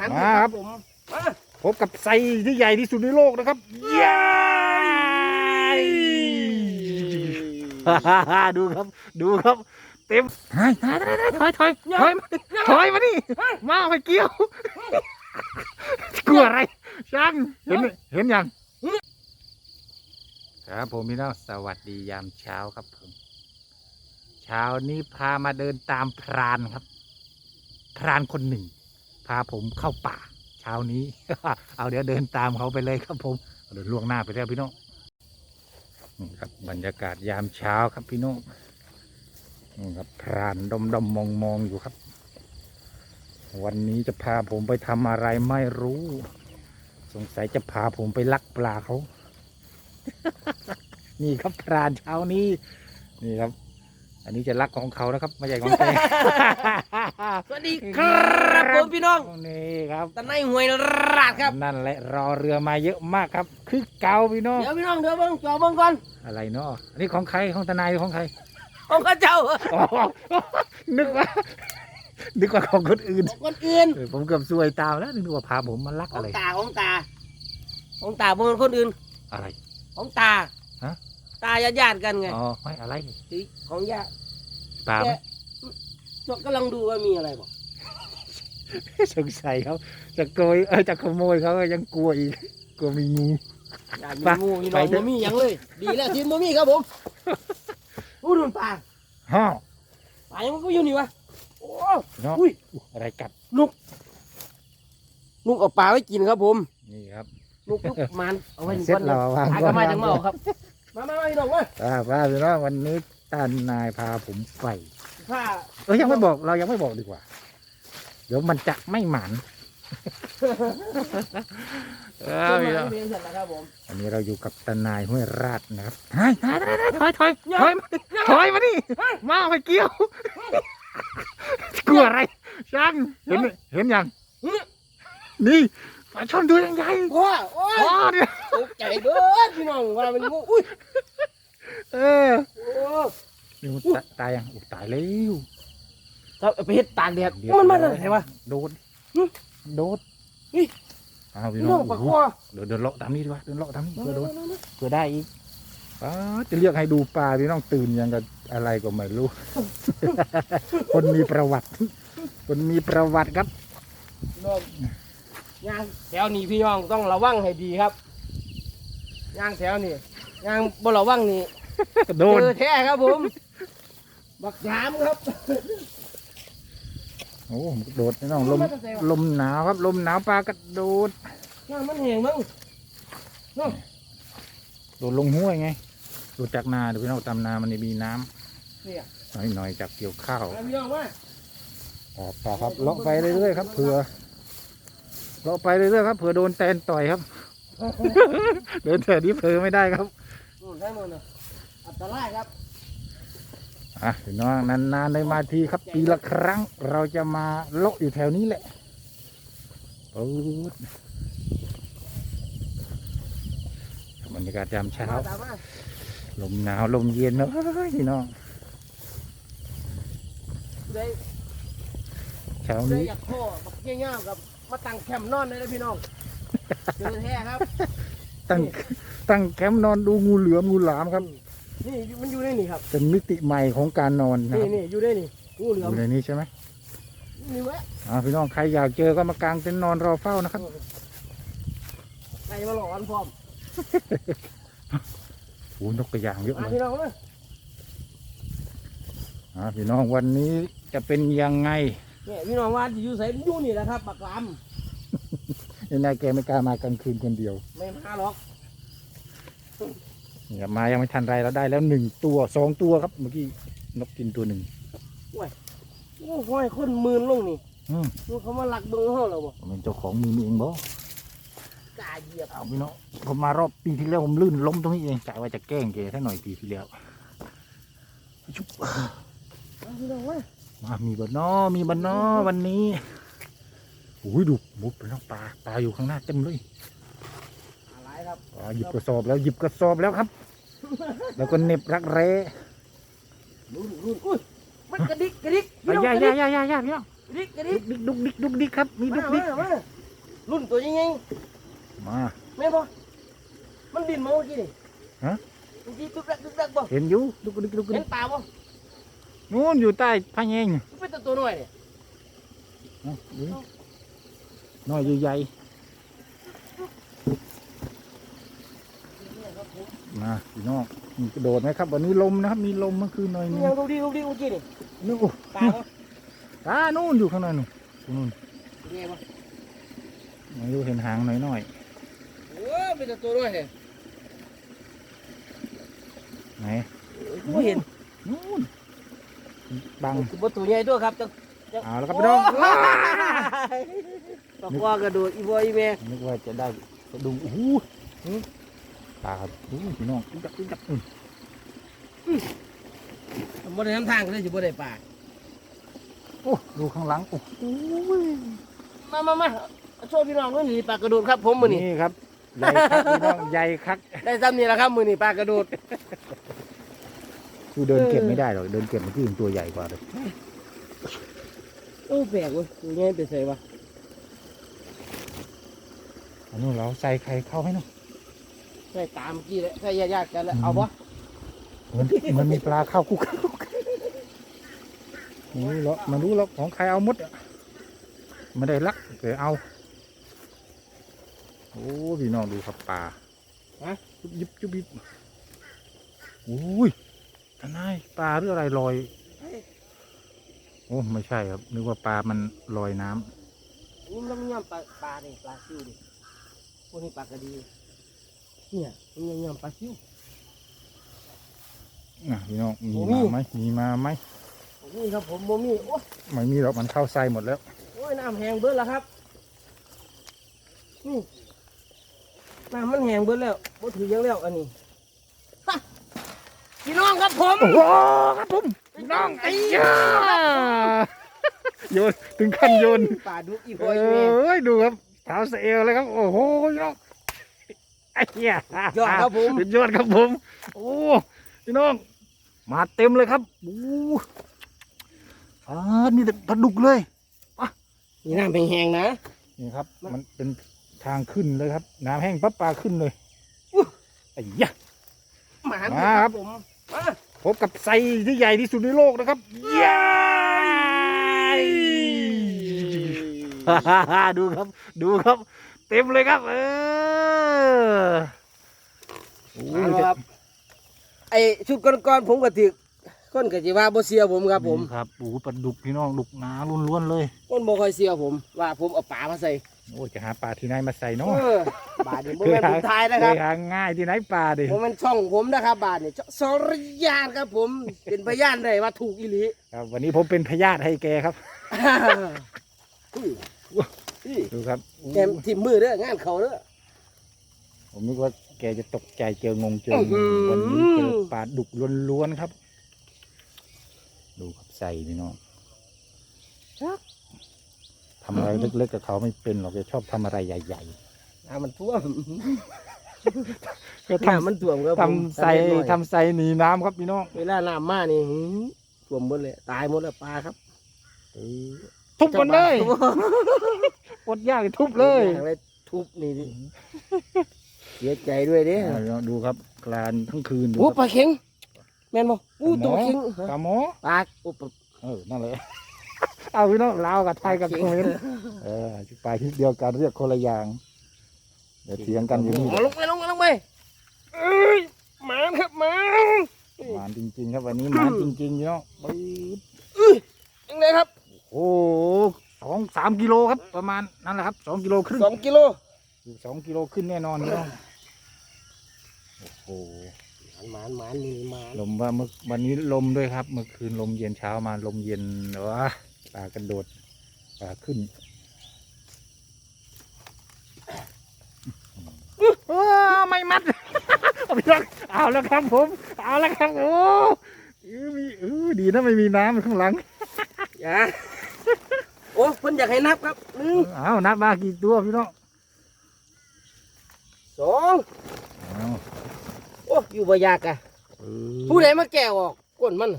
หารมาครับผมมาพบกับไซที่ใหญ่ที่สุดในโลกนะครับเย้ดูครับ ดูครับ เต็มถอยถอยถอยถอยถอยถอยมาดิมาไปเกี่ยวกลัวอะไรช่างเห็นเห็นยังครับผมพี่น้องสวัสดียามเช้าครับผม เช้านี้พามาเดินตามพรานครับ พรานคนหนึ่งพาผมเข้าป่า เช้านี้ เอาเดี๋ยวเดินตามเขาไปเลยครับผมเดินล่วงหน้าไปแล้วพี่น้องนี่ครับบรรยากาศยามเช้าครับพี่น้องนี่ครับพรานดมดมมองมองอยู่ครับ วันนี้จะพาผมไปทำอะไรไม่รู้ สงสัยจะพาผมไปลักปลาเขา นี่ครับพรานเช้านี้ นี่ครับ อันนี้จะลักของเขานะครับไม่ใช่ของแกสวัสดีครับผมพี่น้องนี่ครับตะไนหวยราดครับ นั่นแหละรอเรือมาเยอะมากครับ คือเกาพี่น้องเดี๋ยวพี่น้องเดี๋ยวเบิ่งจอเบิ่งก่อนอะไรเนาะอันนี้ของใครของทนายหรือของใครของข้าเจ้าอ๋อนึกว่านึกว่าของคนอื่นของคนอื่นเออผมเกือบซวยตามแล้วนึกว่าพาผมมาลักขออะงไรตาของตาของตาบ่เป็นคนอื่นอะไร ของตาฮะ ตาญาติๆกันไงอ๋อไม่อะไรสิของญาติตามแกจกกำลังดูว่ามีอะไรบอกสงสัยเขาจะโกยเออจะขโมยเขาก็ยังกลัวอีกกลัวมีงูญาติมีไปงูมีไปน้องเถบ่อะมีหยังเลย ดีแล้วทีมบ่มีครับผมอู้ดูปลาฮ่อปลายังก็อยู่นี่วะโอ้เนาะอุ้ยอะไรกัดนุกนุกเอาปลาไว้กินครับผม นี่ครับนุกนุกมันเอาไว้เสร็จแล้ววางปลาก่ก็อนมาจากเมาครับ มามามาพี่น้องมาอ่าว่าพี่น้องวันนี้ตานายพาผมไปผ้าเออยังไม่บอกเรายังไม่บอกดีกว่า เดี๋ยวมันจะไม่หมันเออต้นพี่ไม้น้องเรียนเสร็จแล้วครับผมอันนี้เราอยู่กับตานายห้วยราดนะครับถอยถอยถอยถอยถอยมาถอยมาดิมาไปเกี่ยว กลัวอะไรช่างเห็นเห็นยังนี่ ปลาช่อนตัวยังใหญ่ว้าโอ้ยอ๋อเนี่ยตกใจเบิดพี่น้องว่าเป็นงูอุ้ยเออโอ้นี่มันตาตายยังอุ๊ยตายแล้วถ้าเอาไปเฮ็ดตากแดดเดี๋ยวมันมาจากไหนวะ โดดหึโดดนี่ อ้าวพี่พี่น้น้อองงปลาโอ้คโหอเดี๋ยวเดินเลาะตามนี้ดีกว่าเดินเลาะตามนี้มาเพื่อโดนมามาเพื่อได้อีกป้าดจะเรียกให้ดูปลาพี่น้องตื่นยังกับอะไรก็ไม่รู้ คนมีประวัติ คนมีประวัติครับพี่น้อง ย่างแถวนี้พี่น้องต้องระวังให้ดีครับย่างแถวนี้ย่างบ่ระวังนี่โดนเจอแท้ครับผม บักยามครับ โอ้มันกระโดดพี่น้องลมลมหนาวครับ ลมหนาวปลากระโดดย่างมันแห้งมั้งโดดลงห้วยไงโดดจากนาเดี๋ยวพี่น้องตามนามันจะมีน้ำเนี่ยหน่อยๆจากเกี่ยวข้าวมาพี่น้องมาครับต่อครับเลาะไปเรื่อยๆครับเผื่อ เลาะไปเรื่อยๆครับเผื่อโดนแตนต่อยครับ เดินแถวนี้เผลอไม่ได้ครับนู่นได้หมดเลยอันตรายครับอะพี่น้องนานๆได้มาทีครับ ปีละครั้ง เราจะมาเลาะอยู่แถวนี้แหละปูดบรรยากาศยามเช้ามาตามมาลมหนาวลมเย็นเนอะพี่น้องได้เช้าได้นี้ อยากพ่อบักเงี้ยๆกับ มาตั้งแคมป์นอนเลยนะพี่น้องเจอแท้ครับ ตั้งตั้งแคมป์นอนดูงูเหลือมงูหลามครับ นี่มันอยู่ในนี่ครับ เป็นมิติใหม่ของการนอนนะนี่ครับนี่อยู่ในนี่งูเหลืออมยู่ในนี้ใช่ไหมนี่แหวะอ่าพี่น้องใครอยากเจอก็มากางเต็นท์นอนรอเฝ้านะครับใครมาหลอนพร้อมโอ้นกกระยางเยอะมาเลยพี่น้องเลยอ่าพี่น้องวันนี้จะเป็นยังไง เนี่ยพี่น้องว่าอยู่ใส่อยู่นี่แหละครับบักลยังไงแกไม่กล้ามากลางคืนคนเดียวำไม่มาหรอกเนี่ยมายังไม่ทันไรเราได้แล้วหนึ่งตัวสองตัวครับเมื่อกี้นกกินตัวหนึ่งโอ้ห้อยคนหมื่นลงนี่อืมดูเขามาหลักเบิ้งเขาเราบ่ผมเป็นเจ้าของมือมีเองบ่กล้าเหยียบเอาพี่น้องผมมารอบปีที่แล้วผมลื่นล้มตรงนี้เองกะว่าจะแกล้งแกแค่หน่อยปีที่แล้วชุบมาพี่น้องมา มามีบันนอมีบันนอวันนี้โอ้ยดูมุดไปน้องปลาปลาอยู่ข้างหน้าเต็มเลยอะไรครับปลาหยิบกระสอบแล้วหยิบกระสอบแล้วครับ แล้วก็เหน็บรักแร้นู่นนู่นอุ้ยมันกระดิกกระดิกไปย่าย่าย่าย่าย่าพี่น้องดิกกระดิดุกกดิกดุกดิกดุกดิกครับมีดุมากดิกมามารุ่นตัวยังไงมาแม่นบ่มันดินมาเมื่อกี้นี่ฮะเมื่อกี้ตึกดักตึกดักบ่เห็นอยู่ดุกดิกดุกเห็ดินกปลาบ่ นู่นอยู่ใต้พะแยงมันเป็นตัวตัวน้อยเนี่ยเอาดูน้อยใหญ่ๆมาพี่น้องมีกระโดดไหมครับ วันนี้ลมนะครับ มีลมเมื่อคืนหน่อยนึนี่งยังดูดิดูดิเมื่อกี้นี่นึกโอ้ปลาบ่ตานู่นอยู่ข้างในนู่นนู่นนี่ไงบ่ไม่รู้เห็นหางหน่อยหน่อยโอ้เป็นตัวตัวน้อยเนี่ยๆไหนบ่เห็นนู่น บังคือบ่ตัวใหญ่ด้วยครับจังเอาแล้วครับพี่น้องปลากว่ากระโดดอีบ่อีแม่นึกว่าจะได้กระดุมโอ้โหปลาโอ้โหพี่น้องจับจับอืมบ่ได้น้ำทางเลยสิบ่ได้ปลาโอ้ดูข้างหลังโอ้มามามาเอาโชว์พี่น้องด้วยนี่ปลากระโดดครับผมมื้อนี้นี่ครับใหญ่คักพี่น้องใหญ่คักได้ซ้ำนี่แหละครับมื้อนี้ปลากระโดด คือเดินเก็บไม่ได้หรอกเดินเก็บมันที่ตัวใหญ่กว่าเลยโอ้แปลกเว้ยตัวใหญ่ไปใส่วะอันนู้นเราใส่ไข่เข้าให้หน่อยใส่ตามเมื่อกี้แหละใส่ญาติๆกันแล้วเอาบ่เหมันเหมันมีปลาเข้าคุกคุกไม่รู้หรอกมันรู้หรอกของใครเอาหมดอะไม่ได้ลักแต่เอา โอ้พี่น้องดูครับปลาฮะยุบยิบยุบยิบโอ้ย ทนายปลาหรืออะไรลอยโอ้ไม่ใช่ครับ นึกว่าปลามันลอยน้ำนี่มันย่ำปลาปลานี่ปลาซิวดิพวกนี้ปลากระดี เนี่ยมันย่ำปลาซิวอะพี่น้องมีโอ้มีมาไหมมีมาไหมนี่ครับผมบ่มีโอ้ยไม่มีหรอกมันเข้าไส้หมดแล้วโอ้ยน้ำแห้งเบิดแล้วครับนี่น้ำมันแห้งเบิดแล้วบ่ถือยังแล้วอันนี้ฮะ พี่น้องครับผมโอ้โหครับผมพี่น้องไอ้ยาโยนถึงขั้นโยนปลาดุกอีเอพอยแม่้ยดูครับเท้าเสเอลเลยครับ โอ้โหพี่น้องไอ้เหี้ยยอดครับผมสุดยอดครับผม โอ้พี่น้อง มาเต็มเลยครับโอ้อ่านี่แต่ปลาดุกเลยนี่น้ำแห้งๆนะนี่ครับมันมันเป็นทางขึ้นเลยครับ น้ำแห้งปั๊บปลาขึ้นเลยไอ้ยะ หมามาครับผมมา พบกับไซที่ใหญ่ที่สุดในโลกนะครับยายดูครับ ดูครับ เต็มเลยครับ เออโอ้เอายละครับ ไอชุดก่อนๆผมก็ถือคนก็สิว่าบ่เสียผมครับผมนี่ครับ โอ้โหปลาดุกพี่น้องดุกหนาล้วนๆเลยคนบ่ค่อยเสียผม ว่าผมเอาปลามาใส่ โอ้ยจะหาปลาที่ไหนมาใส่เนาะเออบาทนี่บ่แม่นผมทายนะเคครับยหาง่ายที่ไหนปลาดิผมเป็นช่องผมนะครับ บาทนี่ช่องสรยานครับผม เป็นพยานได้ว่าถูกอีหลี ครับวันนี้ผมเป็นพยาธิให้แกครับ อุ้ยอุ้ยดูครับแกมทิมมือเด้องานเขาเด้อ ผมนึกว่าแกจะตกใจเจองงเจออื้อหือวันนี้เจอปลาดุกล้วนๆครับ ดูครับใส่พี่น้อง ทำอะไรเล็กๆกับเขาไม่เป็นหรอกแกชอบทำอะไรใหญ่ น้ำมันท่วมๆ ก็ทน้ำมันท่วมครับผมำทำใส่เล็กน้อยทำใส่หนีน้ำครับพี่น้องเวลาน้ำมานี่หือท่วมหมดเลย ตายหมดแล้วปลาครับเออทุบมันเลยปดยากทุบเลยอย่างไรทุบนี่ดิเสียใจด้วยเด้อ่าดูครับกลานทั้งคืนดูโอ้ครับปลาเข็งแม่นบ่อู้ตัวเข็งปลาหมอปลาโอ้ปลาเออนั่นเลย เอาพี่น้องลาวกับไทยกับเขมรเออปลาชนิดเดียวกันเรียกคนละอย่างเดี๋ยวเถียงกันอยู่นี่ลงไปลงไปลงไปเอ้ยหมานครับหมานหมานจริงๆ ครับวันนี้หมานจริงๆพี่น้องปึ๊บยังไงครับ โอ้โหสองสามกิโลครับประมาณนั่นแหละครับสองกิโลครึ่งสองกิโลสองกิโลขึ้นแน่นอนพี่น้องโอ้โหหมานหมานนี่หมานลมว่าเมื่อวันนี้ลมด้วยครับ เมื่อคืนลมเย็นเช้ามาลมเย็นว้า ปลากระโดดปลาขึ้นว้าไม่มัดเอาไปลองเอาแล้วครับผม เอาแล้วครับโอ้เออมีเออดีนะไม่มีน้ำข้างหลังอย่าโอ้เพิ่นอยากให้นับครับหนึ่งเอานับมากี่ตัวพี่น้องสองเอาโอ้อยู่บ่ยากอะเออผู้ใดมาแก้ออกก้นมัน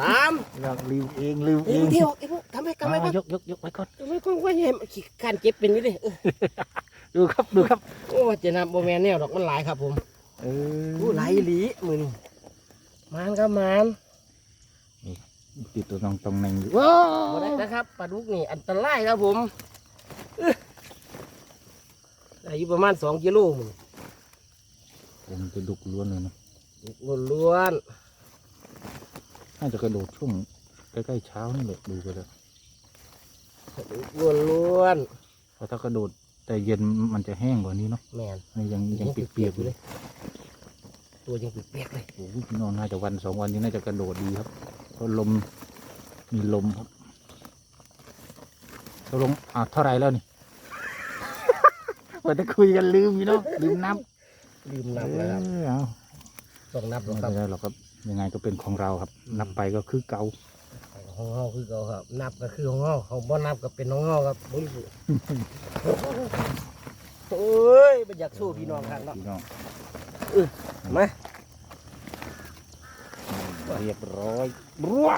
สามเราลืมเองลืมเอเอ้งยเดี๋ยวไอ้พวกทำไมกำไมอ่าก่อนยกยกยกไว้ก่อนทำไมก่อนว่าเห็นขี้ขานเจ็บเป็นอยู่ดิเออดูครับดูครับโอ้ว่าจะนำโบแมนแนวดอกมันหลายครับผม เอโอ้หลายอีหลีมือนี่มานครับมานติดตัวตรงตรงหนึ่งอยู่ว้าบ่ได้นะครับปลาดุกนี่อันตรายครับผมเอ้อได้อยู่ประมาณสองกิโลมึงผมจะดุกล้วนเลยนะล้วนน่าจะกระโดดช่วงใกล้ๆเช้านี่แหละดูไปแล้วๆล้วนล้วนเพราะถ้ากระโดดแต่เย็นมันจะแห้งกว่านี้เนาะๆแมนนี่ยังยังเปียกๆอยู่เลย ตัวยังเปียกๆเลยโอ้โหพี่น้องน่าจะวันสองวันนี้น่าจะกระโดดดีครับเพราะลมมีลมครับตกลงอ่าเท่าไหรแล้วนี่วันจะคุยกันลืมพี่น้องลืมนับลืมนับแล้วครับเออเอาต้องนับหรอกไม่ครับเป็นไรหรอกครับ ยังไงก็เป็นของเราครับ นับไปก็คือเก่าของเฮาคือเขาครับ นับก็คือของเฮาเขาบ่นับก็เป็นของเฮาครับมึงสิโอ้ยมันอยากสู้พี่น้องครับเนาะพี่น้องมาเรียบร้อยรัว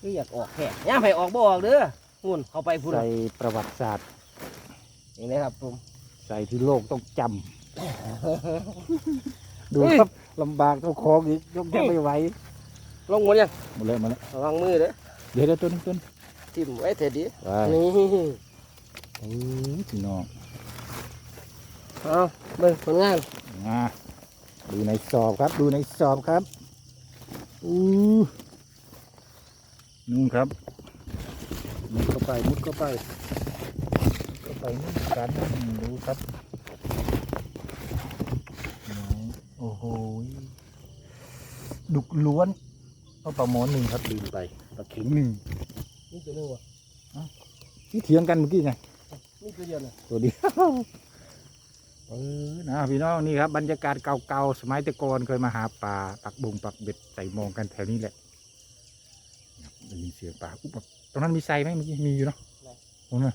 คืออยากออกแค่ย่ามไปออกบ่ออกเด้อหุ่นเข้าไปพุ่นใส่ประวัติศาสตร์อย่างนี้ครับผมใส่ที่โลกต้องจำดูครับ ลำบากเจ้าของอีกยกแทบไม่ไหวลงหมดยังหมดเลยหมาแล้วระวังมือเด้อเดี๋ยวเดี๋ยวต้นต้นทิ่มไว้เถิดดิไปนี่โอ้ยพี่น้องเอาเบิ่งผลงานมาดูในสอบครับ ดูในสอบครับอู้นู่นครับมุดเข้าไปมุดเข้าไปมุดเข้าไปนี่กันดูครับน้องโอ้โห ดุกล้วนเอาปลาหมอหนึ่งครับลืมไปปลาเข็งหนึ่งนี่ตัวหนึงวะที่เถียงกันเมื่อกี้ไงนี่ตัวเดียวนะตัวเดียวเออนะพี่น้องนี่ครับบรรยากาศเก่าๆสมัยแต่ก่อนเคยมาหาปลาปักบงปักเบ็ดใส่มองกันแถวนี้แหละได้ยินเสียงปลาอุ๊บตรงนั้นมีไซไหมเมื่อกี้มีอยู่เนาะตรงนั้น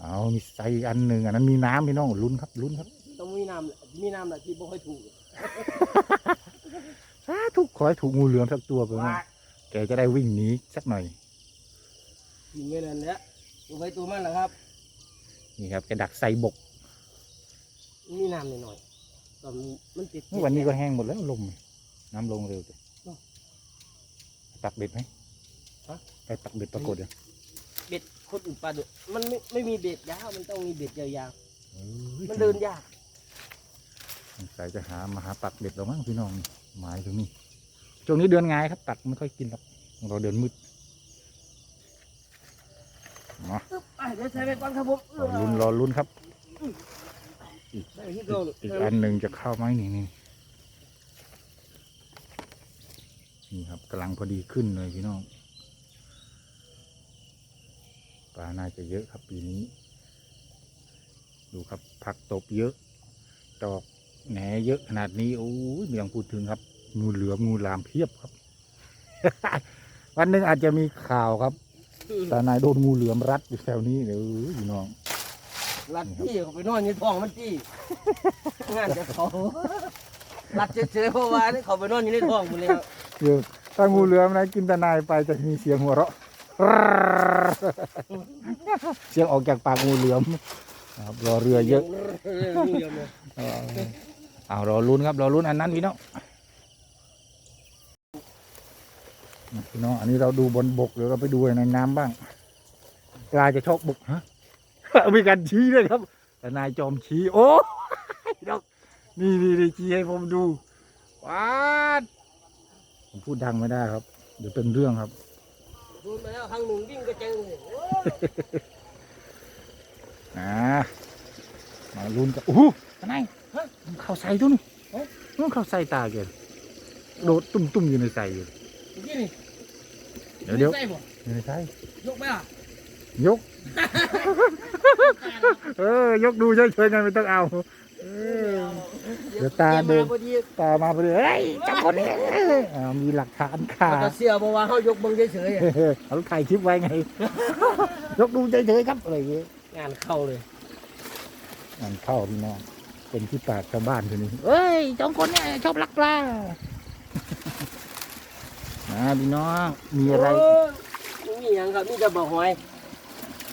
เอามีไซอันหนึ่งอันนั้นมีน้ำพี่น้องลุ้นครับลุ้นครับต้องมีน้ำแหละมีน้ำแหละที่บ่ค่อยถูก สาธุขอให้ถูกงูเหลือมสักตัวเพื่อนว่าแกจะได้วิ่งหนีสักหน่อยกินไม่นั่นแหละตัวไปตัวมันแหละครับ นี่ครับแกดักใส่บกมีน้ำหน่อยๆตอนนี้มันติดวันนี้ก็แห้งหมดแล้วลมน้ำลงเร็วจ้ะอ๋อปักเบ็ดไหมฮะไปปักเบ็ดปรากฏยังเบ็ดคนอื่นปลาดุกมันไม่ไม่มีเบ็ดยาวมันต้องมีเบ็ดยาวเอ้ยๆมันเดินยาก สงสัยจะหามาหาปักเบ็ดเรามั้งพี่น้องหมายถึงนี่ช่วงนี้เดือนไงายครับปักไม่ค่อยกินหรอกเราเดือนมืดมาอึ๊บอะเดี๋ยวใส่ไปก่อนครับผมรอลุ้นรอลุ้นครับได้ที่เก่าอีกอันหนึ่งจะเข้าไหมนี่นี่นี่ครับกำลังพอดีขึ้นเลยพี่น้องปลาน่าจะเยอะครับปีนี้ ดูครับผักตบเยอะดอก แหนเยอะขนาดนี้โอ้ยไม่ต้องพูดถึงครับ งูเหลือมงูหลามเพียบครับ วันหนึ่งอาจจะมีข่าวครับตานายโดนงูเหลือมรัดอยู่แถวนี้เดี๋ยวพี่น้อง รัดที่เขาไปนอนอยู่ท้องมันที่งานจะเขารัดเฉยๆเพราะว่านี่เขาไปนอนอยู่ในท้องหมดแล้วเดี๋ยวถ้างูเหลือมนะกินตานายไปจะมีเสียงหัวเราะ เสียงออกจากปากงูเหลือมครับรอเรือเยอะเยอะเลย เอา เอารอลุ้นครับรอลุ้นอันนั้นพี่น้องพี่น้องอันนี้เราดูบนบกเดี๋ยวเราไปดูในน้ำบ้างปลาจะชอบบกฮะมีการชี้ด้วยครับ แต่นายจอมชี้โอ้พี่น้องนี่นี่นี่ชี้ให้ผมดูว้าดผมพูดดังไม่ได้ครับ เดี๋ยวเป็นเรื่องครับดูมาแล้วทางหนึ่งวิ่งก็เจอเลยโอ้ยอ่ามาลุ้นกันโอ้โหนายมัน เข้าใส่ตัวนู้นมันเข้าใส่ตาแกโดดตุ้มๆอยู่ในใส่อยู่เมื่อกี้นี่เดี๋ยวเดี๋ยวใส่บ่อยู่ในใส่ยกไปอะยก เออยกดูเฉยๆกันไม่ต้องเอาเออเดี๋ยวตาเดินพอดีตามาพอดีเฮ้ยจับคนนี้อ่ามีหลักฐานขาเขาจะเสียบอกว่าเขายกเบังเฉยๆอะเขาถ่ายคลิปไว้ไง ยกดูเฉยๆครับอะไรอย่างเงี้ยงานเข้าเลยงานเข้าพี่น้อง เป็นที่ปากชาวบ้านทีนี้เอ้ยจองคนเนี่ยชอบลักปลานะพี่น้องมีอะไรโไม่มีหยังครับมีแต่บ่อหอย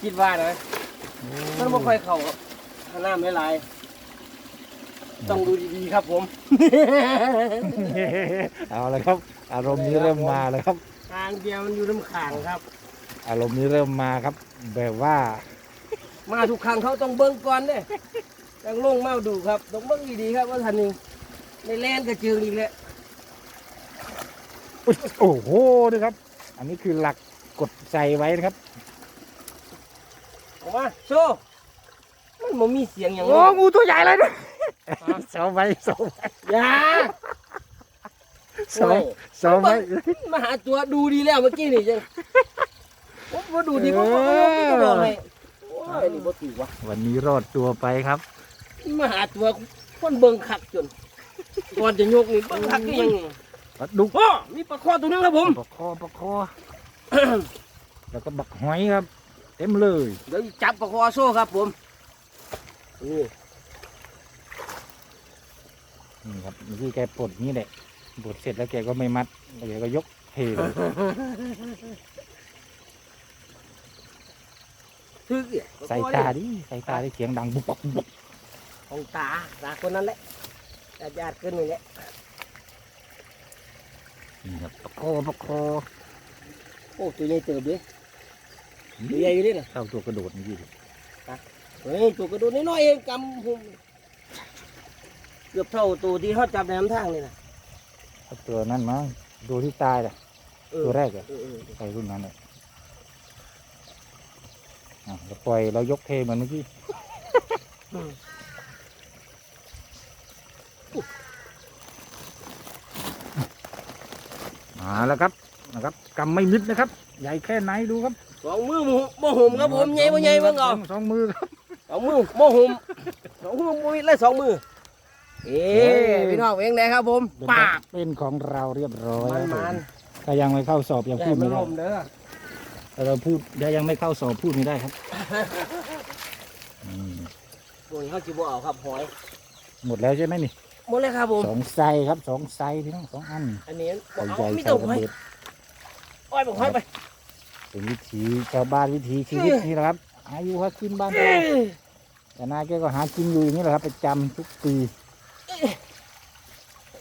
คิดว่านะมันบ่ค่อยเข้าครับถ้าน้ำไม่ลายๆต้องดูดีๆครับผม เอาเลยครับ อารมณ์นี้เริ่มมาแล้วครับทางเดียวมันอยู่น้ำขังครับ อารมณ์นี้เริ่มมาครับ แบบว่า มาทุกครั้งเขาต้องเบิ้งก่อนเด้ ต้องลงมาดูครับต้องเบิ้งดีๆครับว่าทันนี้ในแลนกระเจิงอีกแล้วอุ๊ยโอ้โหดูครับ อันนี้คือหลักกดใจไว้นะครับออกมาโชว์มันบ่มีเสียงอย่างโอ้นั้นงูตัวใหญ่เลยด้วยเสาไว้เสาไว้อย่าเสาเสาไว้มาหาตัวดูดีแล้วเมื่อกี้นี่จังผมบ่ดูดีผมบ่เออบ่บอกให้โอ้ยนี่บ่ถูกว่ะวันนี้รอดตัวไปครับ มาหาตัวคนเบิ่งคักจนก่อนจะยกนี่เบิ่งคักคือหยังนี่ปลาดุกโอ้มีปลาคอตัวนึงครับผมปลาคอปลาคอ แล้วก็บักหอยครับ เต็มเลยเดี๋ยวจับปลาคอโซ่ครับผมนี่นี่ครับเมื่อกี้แกปลดนี่แหละปลดเสร็จแล้วแกก็ไม่มัดแล้วแกก็ยกเทเลยทึกเนี่ยใส่ตาดิใส่ตาดิเสียงดังบุบบักบุบบัก ของตาตาคนนั้นแหละญาติญาติขึ้นนี่แหละนี่ครับปลาคอปลาคอโอ้ตัวใหญ่เติบเลยตัวใหญ่อยู่นี่นะเข้าตัวกระโดดเมื่อกี้ดิเฮ้ยตัวกระโดดน้อยๆเองกำผมเกือบเท่าตัวที่เขาจับในน้ำทางเลยนะเอาตัวนั้นมั้งตัวที่ตายแหละเออตัวแรกเหรอเออเออใส่รุ่นนั้นเลยอะเราปล่อยเรายกเทเหมือนเมื่อกี้อื มมาแล้วครับนะครับกำไม่มิดนะครับ ใหญ่แค่ไหนดูครับสองมือโมโหมครับผมใหญ่บ่ใหญ่เบ้างเอาสสองมือครับสองมือโมโหมสองมือมุ้ยเลยสองมือเอ๊พี่น้องเองไหนครับผมปากเป็นของเราเรียบร้อยมันครับผมันถ้ายังไม่เข้าสอบยังใหญ่พูดมัไม่นลได้มเด้อถ้าเราพูดถ้ายังไม่เข้าสอบพูดไม่ได้ครับอืมพวกนี้เขาจีบเอาครับหอย หมดแล้วใช่ไหมนี่ หมดเลยครับผมสองไซครับสองไซพี่น้องสองอันอันนี้ใส่เอาใหญ่ไม่ใส่ต้องระหอยเบิดอ้อยบอกหอยไปเป็นวิถีชาวบ้านวิถีชีวิตเอ้ยนี่แหละครับหาอยู่หากินบ้านเอ้เรายแต่นายแกก็หากินอยู่อย่างนี้แหละครับประจำทุกปี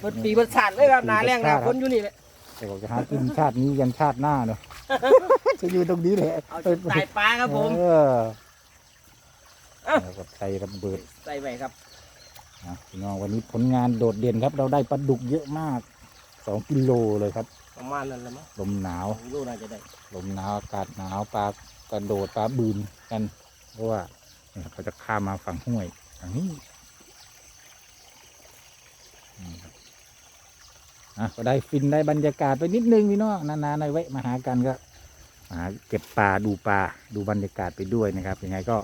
มันปีมันสาดเลยครับปีหนาแรงหนามันสาดคนอยู่นี่แหละแต่บอกจะหากินชาตินี้ยันชาติหน้าเนาะ จะอยู่ตรงนี้แหละเอาจะตายปลาครับผม เออเอ้า แล้วก็ใส่ระเบิดใส่ไปครับ นะพี่น้องวันนี้ผลงานโดดเด่นครับ เราได้ปลาดุกเยอะมากสองกิโลเลยครับ ประมาณนั้นแหละมั้งลมหนาวสองกิโลน่าจะได้ลมหนาวอากาศหนาวปลากระโดดปลาบืนกัน เพราะว่าเนี่ยเขาจะข้ามมาฝั่งห้วยฝั่งนี้นี่ครับอะก็ได้ฟินได้บรรยากาศไปนิดนึงพี่น้องนานๆหน่อยแวะมาหากันก็มาหาเก็บปลาดูปลาดูบรรยากาศไปด้วยนะครับยังไงก็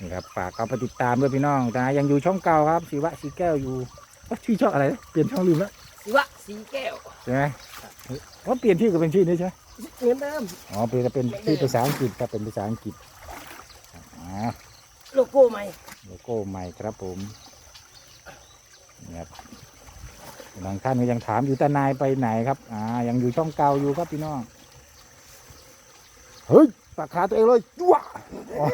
นี่ครับฝากเขาไปติดตามด้วยพี่น้องแต่ยังอยู่ช่องเก่าครับศิวะสีแก้วอยู่เอ้ยชื่อช่องอะไรนะเปลี่ยนช่องลืมแล้วสิวะสีแก้วใช่ไหมว่าเปลี่ยนชื่อก็เป็นชื่อนี้ใช่ไหมเหมือนเดิมอ๋อเป็นเป็นชื่อภาษาอังกฤษครับเป็นภาษาอังกฤษอ่าโลโก้ใหม่โลโก้ใหม่ครับผมนี่ครับบางท่านก็ยังถามอยู่ตานายไปไหนครับ อ่า ยังอยู่ช่องเก่าอยู่ครับพี่น้อง เฮ้ย ปากขาตัวเองเลยจ้วะอ๋อ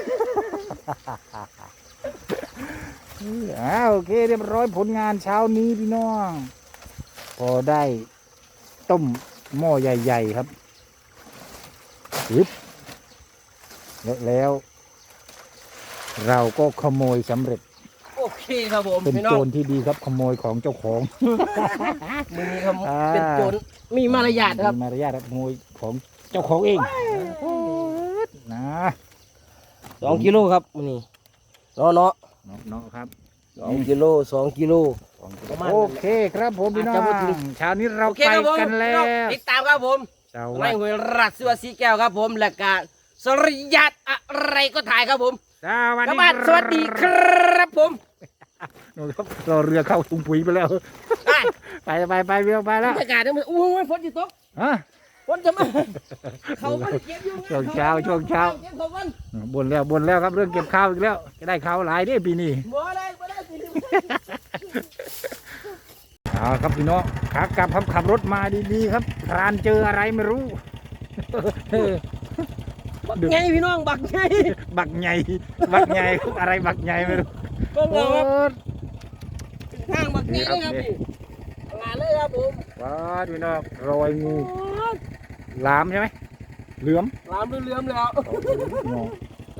อ่าโอเคเรียบร้อยผลงานเช้านี้พี่น้องพอได้ต้มหม้อใหญ่ ๆ ครับยึบและแล้ว เราก็ขโมยสำเร็จ โอเคครับผมเป็นพี่น้โจองรที่ดีครับขโมยของเจ้าของ มือนี้ครับอ่า เป็นโจรมีมารยาทครับมีมารยาทครับขโมยของเจ้าของเองนะ สองกิโลครับมือนี้เนาะเนาะเนาะครับสองกิโลสองกิโลประมาณนั้นโอเคครับผมพี่น้ออาจจะพูดถึงงเช้านี้เราโอเคไปครับผมกันแล้พี่น้องวติดตามครับผมสวัไม่สหดีวยรัดสิวสีแก้วครับผมและกาสริยัตอะไรก็ถ่ายครับผมสวัสกดีบ้านสวัสดีครับผมหนูครับรอเรือเข้าถุงปุ๋ยไปแล้วได้ไปไปไปเรือไปบรแล้วรยากาศเนี่ยมันอู้ยฝนจะตกฮะ ฝนจะมาเขามันเก็บอยู่ช่วงเช้าช่วงเช้าเก็บเขามันบนแล้วบนแล้วครับเรื่องเก็บข้าวอีกแล้วจะได้ข้าวหลายเด้ปีนี้ บ่ได้บ่ได้สิเอาครับพี่น้องขากลับครับขับรถมาดีๆครับพรานเจออะไรไม่รู้ บักไงพี่น้องบักไงบักใหญ่บักใหญ่ครับอะไรบักใหญ่ไม่รู้เบิ่งโอ้เอาครับทางบักไงเลยครับนี่นี่หลานเลยครับผมว้าดพี่น้องรอยงูโอ้ยห ลามใช่ไหมเหลือมหลามเลื่อมๆแล้วพี่น้อง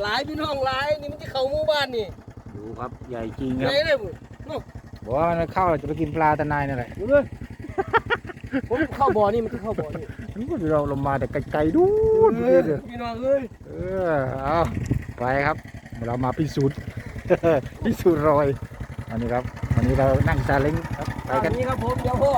หลายพี่น้องหลายนี่มันจะเข้าหมู่บ้านนี่ดูครับใหญ่จริงคไหรับนเลยผมบอกว่ามันเข้าจะไปกินปลาตะนายนั่นแหละดูเลยผมเข้าบ่อนี่มันจะเข้าบ่อนี่นู้นเราลงมาแต่ไกลๆดูนเออพี่น้องเอ้ยเออเอาไปครับ เรามาพิสูจน์ พิสูจน์รอยอันนี้ครับวันนี้เรานั่งซาเล้งครับไปทางกัน นี้ครับผมเดี๋ยวพ่อ